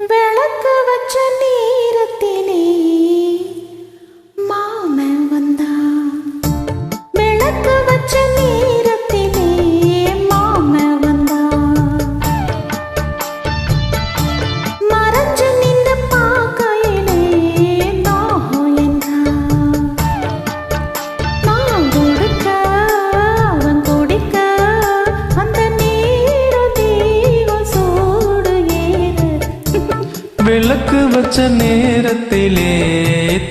விளக்கு வச்ச நீ விளக்கு வச்ச நேரத்திலே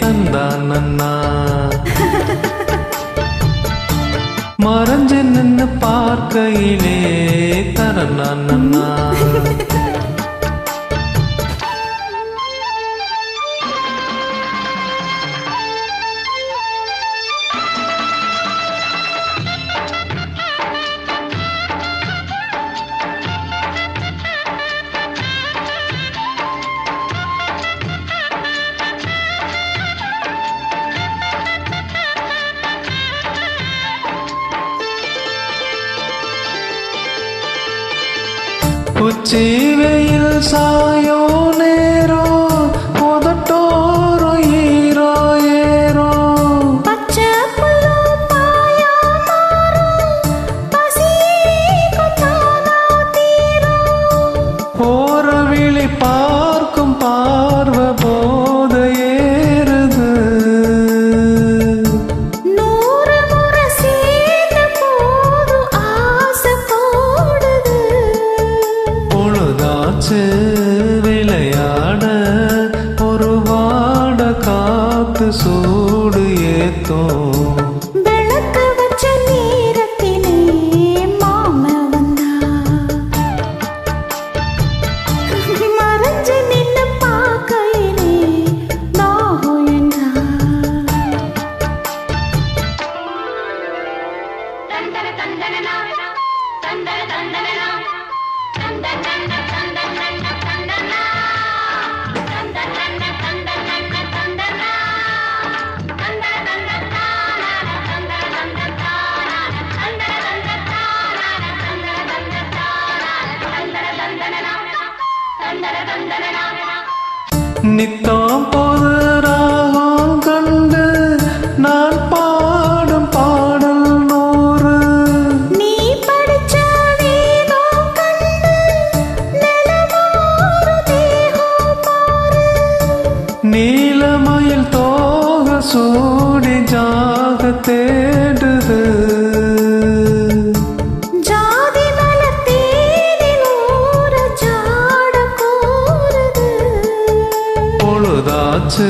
தந்தான் அண்ணா மறைஞ்சு நின்று பார்க்கையிலே தரனான் உச்சி வெயில் சாயோ நேரோ உதட்டோரோ ஈரோ ஏரோ. போற விழி பொழுதாச்சு விளையாட ஒரு வாட காத்து சூடு ஏத்தோம். நித்தம் போது ராகம் காற்று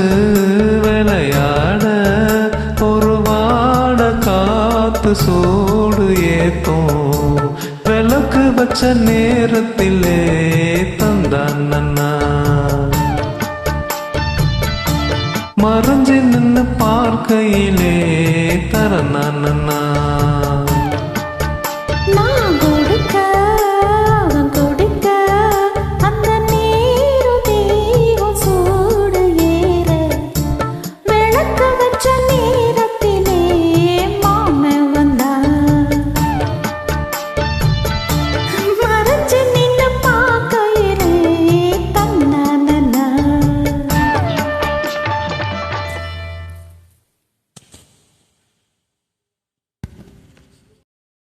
விளையாட ஒரு வாட காத்து சூடு ஏத்தோம். விளக்கு வச்ச நேரத்திலே தந்தான் அண்ணா மறைஞ்சு நின்று பார்க்கையிலே தரனான் அண்ணா